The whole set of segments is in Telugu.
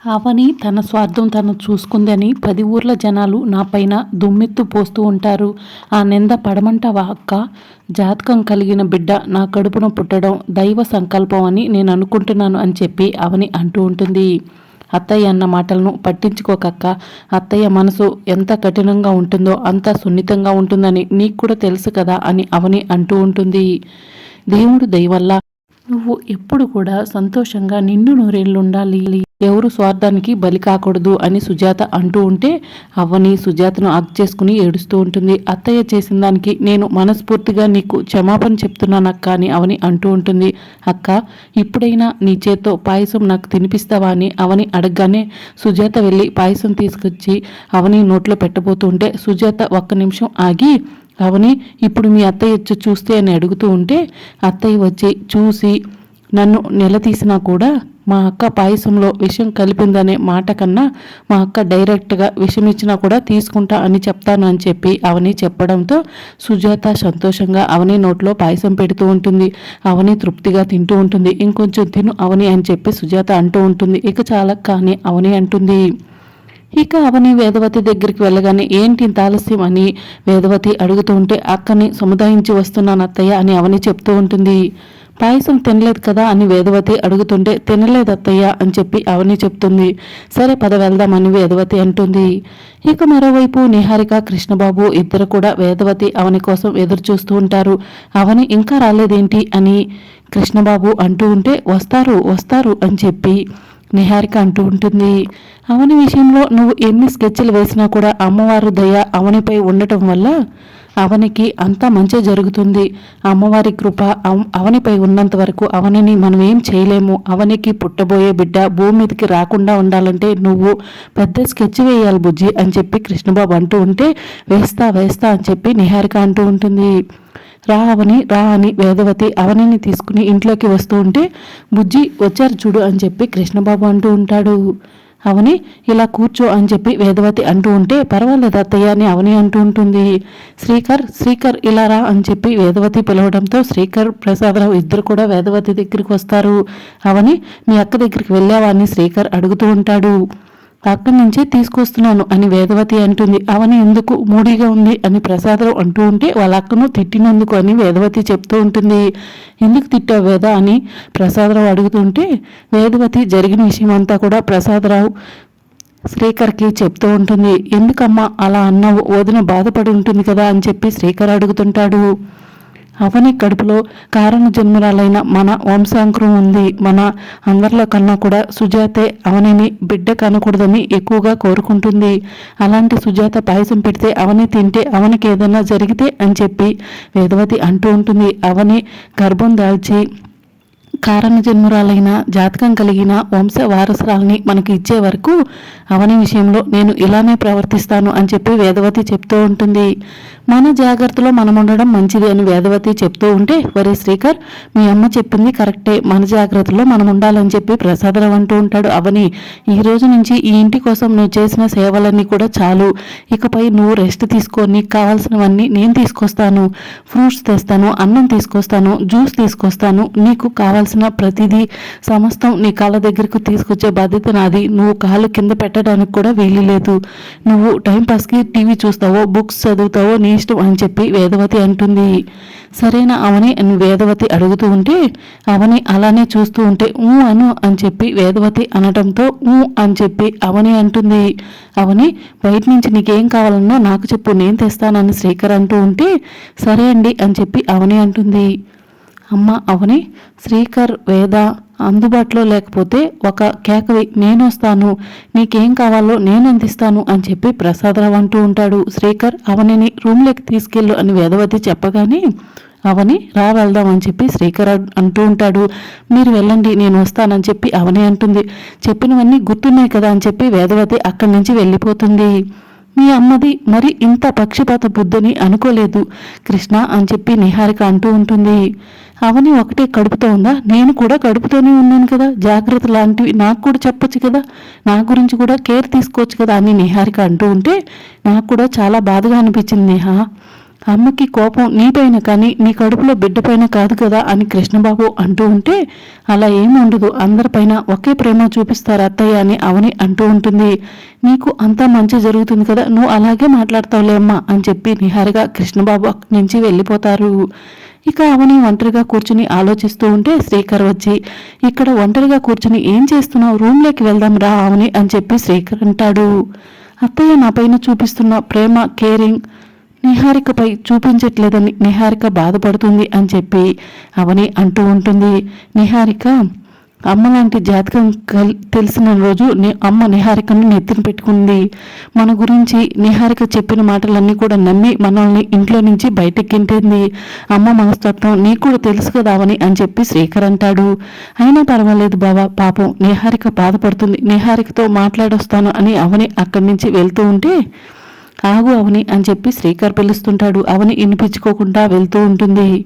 అవని తన స్వార్థం తను చూసుకుందని పది ఊర్ల జనాలు నా పైన దుమ్మెత్తు పోస్తూ ఉంటారు. ఆ నింద పడమంటావా అక్క? జాతకం కలిగిన బిడ్డ నా కడుపున పుట్టడం దైవ సంకల్పం అని నేను అనుకుంటున్నాను అని చెప్పి అవని అంటూ ఉంటుంది. అత్తయ్య అన్న మాటలను పట్టించుకోకక్క. అత్తయ్య మనసు ఎంత కఠినంగా ఉంటుందో అంత సున్నితంగా ఉంటుందని నీకు కూడా తెలుసు కదా అని అవని అంటూ ఉంటుంది. దేవుడు దయవల్ల నువ్వు ఎప్పుడు కూడా సంతోషంగా నిండు నూరేళ్ళు ఉండాలి ఎవరు స్వార్థానికి బలి కాకూడదు అని సుజాత అంటూ ఉంటే అవ్వని సుజాతను అగ్ చేసుకుని ఏడుస్తూ ఉంటుంది. అత్తయ్య చేసిన దానికి నేను మనస్ఫూర్తిగా నీకు క్షమాపణ చెప్తున్నాను అక్క అని అవని అంటూ ఉంటుంది. అక్క ఇప్పుడైనా నీ చేత్తో పాయసం నాకు తినిపిస్తావా అని అవని అడగగానే సుజాత వెళ్ళి పాయసం తీసుకొచ్చి అవని నోట్లో పెట్టబోతుంటే సుజాత ఒక్క నిమిషం ఆగి అవని ఇప్పుడు మీ అత్తయ్య వచ్చి చూస్తే అని అడుగుతూ ఉంటే అత్తయ్య వచ్చి చూసి నన్ను నిలదీసినా కూడా మా అక్క పాయసంలో విషం కలిపిందనే మాట కన్నా మా అక్క డైరెక్ట్గా విషం ఇచ్చినా కూడా తీసుకుంటా అని చెప్తాను అని చెప్పి అవని చెప్పడంతో సుజాత సంతోషంగా అవని నోట్లో పాయసం పెడుతూ ఉంటుంది. అవని తృప్తిగా తింటూ ఉంటుంది. ఇంకొంచెం తిను అవని అని చెప్పి సుజాత అంటూ ఉంటుంది. ఇక చాలా కానీ అవని అంటుంది. ఇక అవని వేదవతి దగ్గరికి వెళ్ళగానే ఏంటి ఇంత ఆలస్యం అని వేదవతి అడుగుతూ ఉంటే అక్కని సముదాయించి వస్తున్నాను అత్తయ్య అని అవని చెప్తూ ఉంటుంది. పాయసం తినలేదు కదా అని వేదవతి అడుగుతుంటే తినలేదు అత్తయ్య అని చెప్పి అవని చెప్తుంది. సరే పద వెళ్దామని వేదవతి అంటుంది. ఇక మరోవైపు నిహారిక కృష్ణబాబు ఇద్దరు కూడా వేదవతి అవని కోసం ఎదురు చూస్తూ ఉంటారు. అవని ఇంకా రాలేదేంటి అని కృష్ణబాబు అంటూ ఉంటే వస్తారు వస్తారు అని చెప్పి నిహారిక అంటూ ఉంటుంది. అవని విషయంలో నువ్వు ఎన్ని స్కెచ్లు వేసినా కూడా అమ్మవారు దయ అవనిపై ఉండటం వల్ల అవనికి అంతా మంచి జరుగుతుంది. అమ్మవారి కృప అవనిపై ఉన్నంత వరకు అవనిని మనం ఏం చేయలేము. అవనికి పుట్టబోయే బిడ్డ భూమి మీదకి రాకుండా ఉండాలంటే నువ్వు పెద్ద స్కెచ్ వేయాలి బుజ్జి అని చెప్పి కృష్ణబాబు అంటూ ఉంటే వేస్తా వేస్తా అని చెప్పి నిహారిక అంటూ ఉంటుంది. రా అవని రా అని వేదవతి అవనిని తీసుకుని ఇంట్లోకి వస్తూ ఉంటే బుజ్జి వచ్చారు చూడు అని చెప్పి కృష్ణబాబు అంటూ ఉంటాడు. అవని ఇలా కూర్చో అని చెప్పి వేదవతి అంటూ ఉంటే పర్వాలేదు అత్తయ్య అని అవని అంటూ ఉంటుంది. శ్రీకర్ శ్రీకర్ ఇలా రా అని చెప్పి వేదవతి పిలవడంతో శ్రీకర్ ప్రసాదరావు ఇద్దరు కూడా వేదవతి దగ్గరికి వస్తారు. అవని మీ అక్క దగ్గరికి వెళ్ళావా? అని శ్రీకర్ అడుగుతూ ఉంటాడు. అక్కడి నుంచే తీసుకొస్తున్నాను అని వేదవతి అంటుంది. అవని ఎందుకు మూడీగా ఉంది అని ప్రసాదరావు అంటూ ఉంటే వాళ్ళ అక్కను తిట్టినందుకు అని వేదవతి చెప్తూ ఉంటుంది. ఎందుకు తిట్టావు వేద అని ప్రసాదరావు అడుగుతుంటే వేదవతి జరిగిన విషయం అంతా కూడా ప్రసాదరావు శ్రీకర్కి చెప్తూ ఉంటుంది. ఎందుకమ్మా అలా అన్నావు? వదిన బాధపడి ఉంటుంది కదా అని చెప్పి శ్రీకర్ అడుగుతుంటాడు. అవని కడుపులో కారణ జన్మరాలైన మన వంశాంకురం ఉంది. మన అందరిలో కన్నా కూడా సుజాతే అవనిని బిడ్డ కనకూడదని ఎక్కువగా కోరుకుంటుంది. అలాంటి సుజాత పాయసం పెడితే అవని తింటే అవనికి ఏదైనా జరిగితే అని చెప్పి వేదవతి అంటూ ఉంటుంది. అవని గర్భం దాల్చి కారణ జన్మురాలైన జాతకం కలిగిన వంశ వారసురాల్ని మనకు ఇచ్చే వరకు అవని విషయంలో నేను ఇలానే ప్రవర్తిస్తాను అని చెప్పి వేదవతి చెప్తూ ఉంటుంది. మన జాగ్రత్తలో మనం ఉండడం మంచిది అని వేదవతి చెప్తూ ఉంటే వరే శ్రీకర్ మీ అమ్మ చెప్పింది కరెక్టే. మన జాగ్రత్తలో మనం ఉండాలని చెప్పి ప్రసాదరావు అంటూ ఉంటాడు అవని. ఈ రోజు నుంచి ఈ ఇంటి కోసం నువ్వు చేసిన సేవలన్నీ కూడా చాలు. ఇకపై నువ్వు రెస్ట్ తీసుకో. నీకు కావాల్సినవన్నీ నేను తీసుకొస్తాను. ఫ్రూట్స్ తెస్తాను అన్నం తీసుకొస్తాను జ్యూస్ తీసుకొస్తాను. నీకు కావాల్సిన ప్రతిదీ సమస్తం నీ కాళ్ళ దగ్గరకు తీసుకొచ్చే బాధ్యత నాది. నువ్వు కాళ్ళు కింద పెట్టడానికి కూడా వీలు లేదు. నువ్వు టైంపాస్కి టీవీ చూస్తావో బుక్స్ చదువుతావో నీ ఇష్టం అని చెప్పి వేదవతి అంటుంది. సరేనా అవని? అని వేదవతి అడుగుతూ ఉంటే అవని అలానే చూస్తూ ఉంటే ఊ అను అని చెప్పి వేదవతి అనటంతో ఊ అని చెప్పి అవని అంటుంది. అవని బయట నుంచి నీకేం కావాలన్నా నాకు చెప్పు నేను తెస్తానని శ్రీకర్ అంటూ ఉంటే సరే అండి అని చెప్పి అవని అంటుంది. అమ్మ అవని శ్రీకర్ వేద అందుబాటులో లేకపోతే ఒక కేకవి నేను వస్తాను నీకేం కావాలో నేను అందిస్తాను అని చెప్పి ప్రసాదరావు అంటూ ఉంటాడు. శ్రీకర్ అవనిని రూమ్లోకి తీసుకెళ్ళు అని వేదవతి చెప్పగానే అవని రా వెళ్దాం అని చెప్పి శ్రీకర్ అంటూ ఉంటాడు. మీరు వెళ్ళండి నేను వస్తానని చెప్పి అవని అంటుంది. చెప్పినవన్నీ గుర్తున్నాయి కదా అని చెప్పి వేదవతి అక్కడి నుంచి వెళ్ళిపోతుంది. మీ అమ్మది మరి ఇంత పక్షపాత బుద్ధిని అనుకోలేదు కృష్ణ అని చెప్పి నిహారిక అంటూ ఉంటుంది. అవని ఒకటే కడుపుతో ఉందా? నేను కూడా కడుపుతోనే ఉన్నాను కదా. జాగ్రత్త లాంటివి నాకు కూడా చెప్పొచ్చు కదా. నా గురించి కూడా కేర్ తీసుకోవచ్చు కదా అని నిహారిక అంటూ ఉంటే నాకు కూడా చాలా బాధగా అనిపించింది నేహా. అమ్మకి కోపం నీపైన కానీ నీ కడుపులో బిడ్డపైన కాదు కదా అని కృష్ణబాబు అంటూ ఉంటే అలా ఏమి ఉండదు. అందరిపైన ఒకే ప్రేమ చూపిస్తారు అత్తయ్య అని అవని అంటూ ఉంటుంది. నీకు అంతా మంచి జరుగుతుంది కదా. నువ్వు అలాగే మాట్లాడతావులే అమ్మా అని చెప్పి నిహారిగా కృష్ణబాబు అక్కడి నుంచి వెళ్ళిపోతారు. ఇక అవని ఒంటరిగా కూర్చుని ఆలోచిస్తూ ఉంటే శ్రీకర్ వచ్చి ఇక్కడ ఒంటరిగా కూర్చుని ఏం చేస్తున్నావు? రూమ్లోకి వెళ్దాం రా అవని అని చెప్పి శ్రీకర్ అంటాడు. అత్తయ్య నా పైన చూపిస్తున్న ప్రేమ కేరింగ్ నిహారికపై చూపించట్లేదని నిహారిక బాధపడుతుంది అని చెప్పి అవని అంటూ ఉంటుంది. నిహారిక అమ్మ లాంటి జాతకం కల్ తెలిసిన రోజు అమ్మ నిహారికను నెత్తిన పెట్టుకుంది. మన గురించి నిహారిక చెప్పిన మాటలన్నీ కూడా నమ్మి మనల్ని ఇంట్లో నుంచి బయటికి అమ్మ మనస్తత్వం నీకు కూడా తెలుసు కదావని అని చెప్పి శ్రీకర్ అంటాడు. అయినా పర్వాలేదు బావా పాపం నిహారిక బాధపడుతుంది. నిహారికతో మాట్లాడొస్తాను అని అవని అక్కడి నుంచి వెళ్తూ ఉంటే ఆగు అవని అని చెప్పి శ్రీకర్ పిలుస్తుంటాడు. అవని వినిపించుకోకుండా వెళ్తూ ఉంటుంది.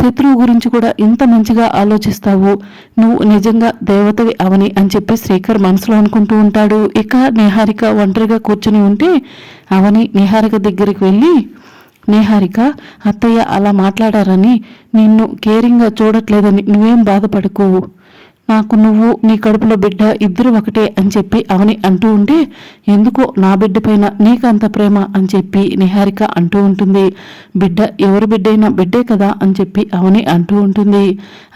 శత్రువు గురించి కూడా ఇంత మంచిగా ఆలోచిస్తావు? నువ్వు నిజంగా దేవతవి అవని అని చెప్పి శ్రీకర్ మనసులో అనుకుంటూ ఉంటాడు. ఇక నిహారిక ఒంటరిగా కూర్చుని ఉంటే అవని నిహారిక దగ్గరికి వెళ్ళి నిహారిక అత్తయ్య అలా మాట్లాడారని నిన్ను కేరింగ్గా చూడట్లేదని నువ్వేం బాధపడకు. నాకు నువ్వు నీ కడుపులో బిడ్డ ఇద్దరు ఒకటే అని చెప్పి అవని అంటూ ఉంటే ఎందుకో నా బిడ్డ పైన నీకంత ప్రేమ అని చెప్పి నిహారిక అంటూ ఉంటుంది. బిడ్డ ఎవరి బిడ్డైనా బిడ్డే కదా అని చెప్పి అవని అంటూ ఉంటుంది.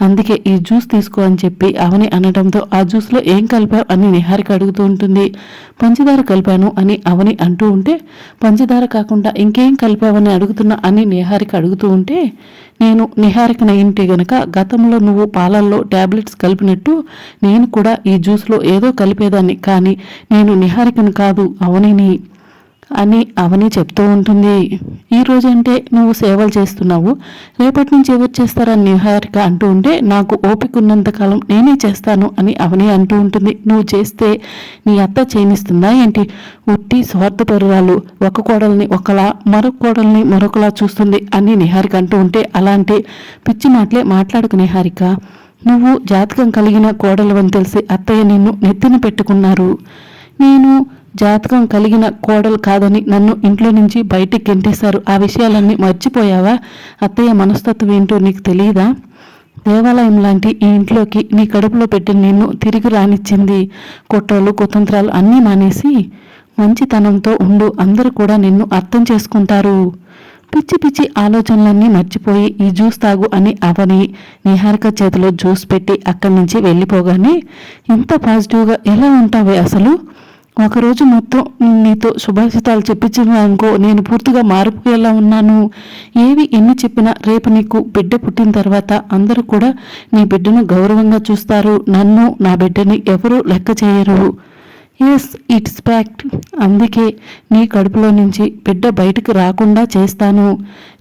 అందుకే ఈ జ్యూస్ తీసుకో అని చెప్పి అవని అనడంతో ఆ జ్యూస్లో ఏం కలిపావు అని నిహారిక అడుగుతూ ఉంటుంది. పంచదార కలిపాను అని అవని అంటూ ఉంటే పంచదార కాకుండా ఇంకేం కలిపావని అడుగుతున్నా అని నిహారిక అడుగుతూ ఉంటే నేను నిహారికన ఇంటి గనక గతంలో నువ్వు పాలల్లో టాబ్లెట్స్ కలిపినట్టు నేను కూడా ఈ జ్యూస్లో ఏదో కలిపేదాన్ని. కానీ నేను నిహారికను కాదు అవనిని. అని అవని చెప్తూ ఉంటుంది. ఈ అంటే నువ్వు సేవలు చేస్తున్నావు. రేపటి నుంచి ఎవరు చేస్తారని నిహారిక అంటూ ఉంటే నాకు ఓపిక ఉన్నంతకాలం నేనే చేస్తాను అని అవని అంటూ ఉంటుంది. నువ్వు చేస్తే నీ అత్త చేయనిస్తుందా ఏంటి? ఉట్టి స్వార్థపరురాలు. ఒక కోడల్ని ఒకలా మరొక కోడల్ని మరొకలా చూస్తుంది అని నిహారిక అంటూ ఉంటే అలాంటి పిచ్చి మాటలే మాట్లాడుకు నిహారిక నువ్వు జాతకం కలిగిన కోడలు అని తెలిసి అత్తయ్య నిన్ను నెత్తిన పెట్టుకున్నారు. నేను జాతకం కలిగిన కోడలు కాదని నన్ను ఇంట్లో నుంచి బయటికి గెంటేశారు. ఆ విషయాలన్నీ మర్చిపోయావా? అత్తయ్య మనస్తత్వం ఏంటో నీకు తెలియదా దేవాలయం లాంటి ఈ ఇంట్లోకి నీ కడుపులో పెట్టిన నిన్ను తిరిగి రానిచ్చింది కుట్రలు కుతంత్రాలు అన్నీ మానేసి మంచితనంతో ఉండు. అందరూ కూడా నిన్ను అర్థం చేసుకుంటారు. పిచ్చి పిచ్చి ఆలోచనలన్నీ మర్చిపోయి ఈ జ్యూస్ తాగు అని అవని నిహారిక చేతిలో జ్యూస్ పెట్టి అక్కడి నుంచి వెళ్ళిపోగానే ఇంత పాజిటివ్గా ఎలా ఉంటావే అసలు? ఒకరోజు మొత్తం నీతో శుభాషితాలు చెప్పించిన అనుకో నేను పూర్తిగా మారిపోయేలా ఉన్నాను. ఏవి ఎన్ని చెప్పినా రేపు నీకు బిడ్డ పుట్టిన తర్వాత అందరూ కూడా నీ బిడ్డను గౌరవంగా చూస్తారు. నన్ను నా బిడ్డని ఎవరూ లెక్క చేయరు. ఎస్ ఇట్స్ ఫ్యాక్ట్ అందుకే నీ కడుపులో నుంచి బిడ్డ బయటకు రాకుండా చేస్తాను.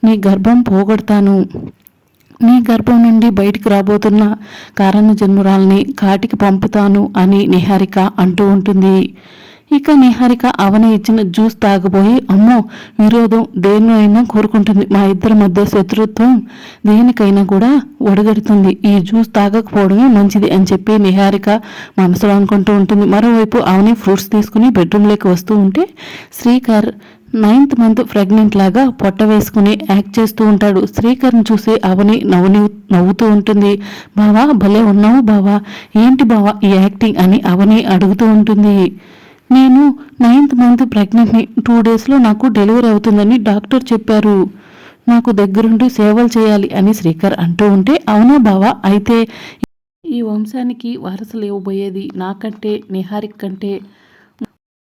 నీ గర్భం పోగొడతాను. నీ గర్భం నుండి బయటికి రాబోతున్న కారణ జన్మురాల్ని కాటికి పంపుతాను అని నిహారిక అంటూ ఉంటుంది. ఇక నిహారిక అవన ఇచ్చిన జ్యూస్ తాగబోయి అమ్మో విరోధం దేన్నైనా కోరుకుంటుంది. మా ఇద్దరి మధ్య శత్రుత్వం దేనికైనా కూడా ఒడగడుతుంది. ఈ జ్యూస్ తాగకపోవడమే మంచిది అని చెప్పి నిహారిక మనసులో అనుకుంటూ ఉంటుంది. మరోవైపు అవని ఫ్రూట్స్ తీసుకుని బెడ్రూమ్లోకి వస్తూ ఉంటే శ్రీకర్ నైన్త్ మంత్ ప్రెగ్నెంట్ లాగా పొట్ట వేసుకుని యాక్ట్ చేస్తూ ఉంటాడు. శ్రీకర్ని చూసి అవని నవ్వు నవ్వుతూ ఉంటుంది. బావా భలే ఉన్నావు బావా. ఏంటి బావా ఈ యాక్టింగ్? అని అవని అడుగుతూ ఉంటుంది. నేను నైన్త్ మంత్ ప్రెగ్నెంట్ని టూ డేస్లో నాకు డెలివరీ అవుతుందని డాక్టర్ చెప్పారు. నాకు దగ్గరుండి సేవలు చేయాలి అని శ్రీకర్ అంటూ ఉంటే అవునా బావా? అయితే ఈ వంశానికి వారసులు ఇవ్వబోయేది నాకంటే నిహారిక్ కంటే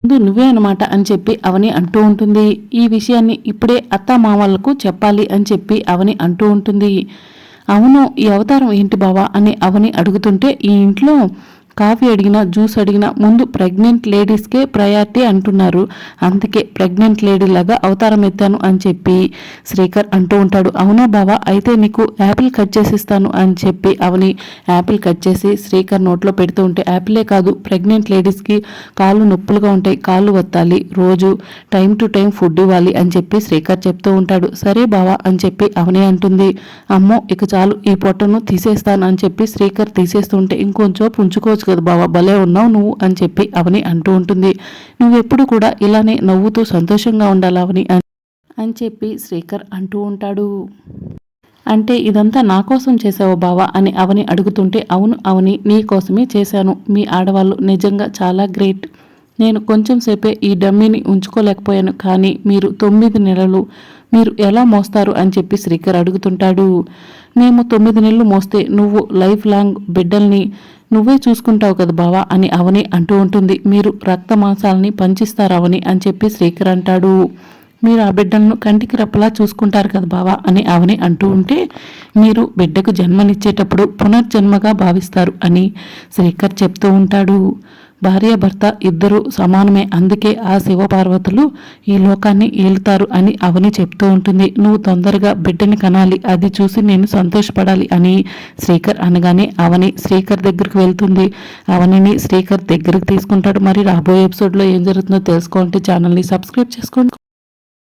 ముందు నువ్వే అనమాట అని చెప్పి అవని అంటూ ఉంటుంది. ఈ విషయాన్ని ఇప్పుడే అత్త మామలకు చెప్పాలి అని చెప్పి అవని అంటూ ఉంటుంది. అవును ఈ అవతారం ఏంటి బావా? అని అవని అడుగుతుంటే ఈ ఇంట్లో కాఫీ అడిగినా జ్యూస్ అడిగినా ముందు ప్రెగ్నెంట్ లేడీస్కే ప్రయారిటీ అంటున్నారు. అందుకే ప్రెగ్నెంట్ లేడీ లాగా అవతారం ఎత్తాను అని చెప్పి శ్రీకర్ అంటూ ఉంటాడు. అవునా బావా? అయితే నీకు యాపిల్ కట్ చేసి ఇస్తాను అని చెప్పి అవని యాపిల్ కట్ చేసి శ్రీకర్ నోట్లో పెడుతూ ఉంటే యాపిలే కాదు ప్రెగ్నెంట్ లేడీస్కి కాళ్ళు నొప్పులుగా ఉంటాయి కాళ్ళు వత్తాలి రోజు టైం టు టైం ఫుడ్ ఇవ్వాలి అని చెప్పి శ్రీకర్ చెప్తూ ఉంటాడు. సరే బావా అని చెప్పి అవనే అంటుంది. అమ్మో ఇక చాలు ఈ పొట్టను తీసేస్తాను అని చెప్పి శ్రీకర్ తీసేస్తుంటే ఇంకొంచెం పుంచుకోవచ్చు కదా బావా భలే ఉన్నావు నువ్వు అని చెప్పి అవని అంటూ ఉంటుంది. నువ్వెప్పుడు కూడా ఇలానే నవ్వుతూ సంతోషంగా ఉండాలి అవని అని చెప్పి శ్రీకర్ అంటూ ఉంటాడు. అంటే ఇదంతా నా కోసం చేసావు బావా అని అవని అడుగుతుంటే అవును అవని నీ కోసమే చేశాను. మీ ఆడవాళ్ళు నిజంగా చాలా గ్రేట్. నేను కొంచెం సేపే ఈ డమ్మీని ఉంచుకోలేకపోయాను. కానీ మీరు తొమ్మిది నెలలు మీరు ఎలా మోస్తారు అని చెప్పి శ్రీకర్ అడుగుతుంటాడు. మేము తొమ్మిది నెలలు మోస్తే నువ్వు లైఫ్ లాంగ్ బిడ్డల్ని నువ్వే చూసుకుంటావు కదా బావా అని అవని అంటూ ఉంటుంది. మీరు రక్త మాంసాలని పంచిస్తారు అవని అని చెప్పి శ్రీకర్ అంటాడు. మీరు ఆ బిడ్డలను కంటికి రెప్పలా చూసుకుంటారు కదా బావా అని అవని అంటూ ఉంటే మీరు బిడ్డకు జన్మనిచ్చేటప్పుడు పునర్జన్మగా భావిస్తారు అని శ్రీకర్ చెప్తూ ఉంటాడు. భార్య భర్త ఇద్దరూ సమానమే. అందుకే ఆ శివపార్వతులు ఈ లోకాన్ని ఏలుతారు అని అవని చెప్తూ ఉంటుంది. నువ్వు తొందరగా బిడ్డని కనాలి. అది చూసి నేను సంతోషపడాలి అని శ్రీకర్ అనగానే అవని శ్రీకర్ దగ్గరికి వెళ్తుంది. అవనిని శ్రీకర్ దగ్గరికి తీసుకుంటాడు. మరి రాబోయే ఎపిసోడ్లో ఏం జరుగుతుందో తెలుసుకోండి ఛానల్ని సబ్స్క్రైబ్ చేసుకోండి.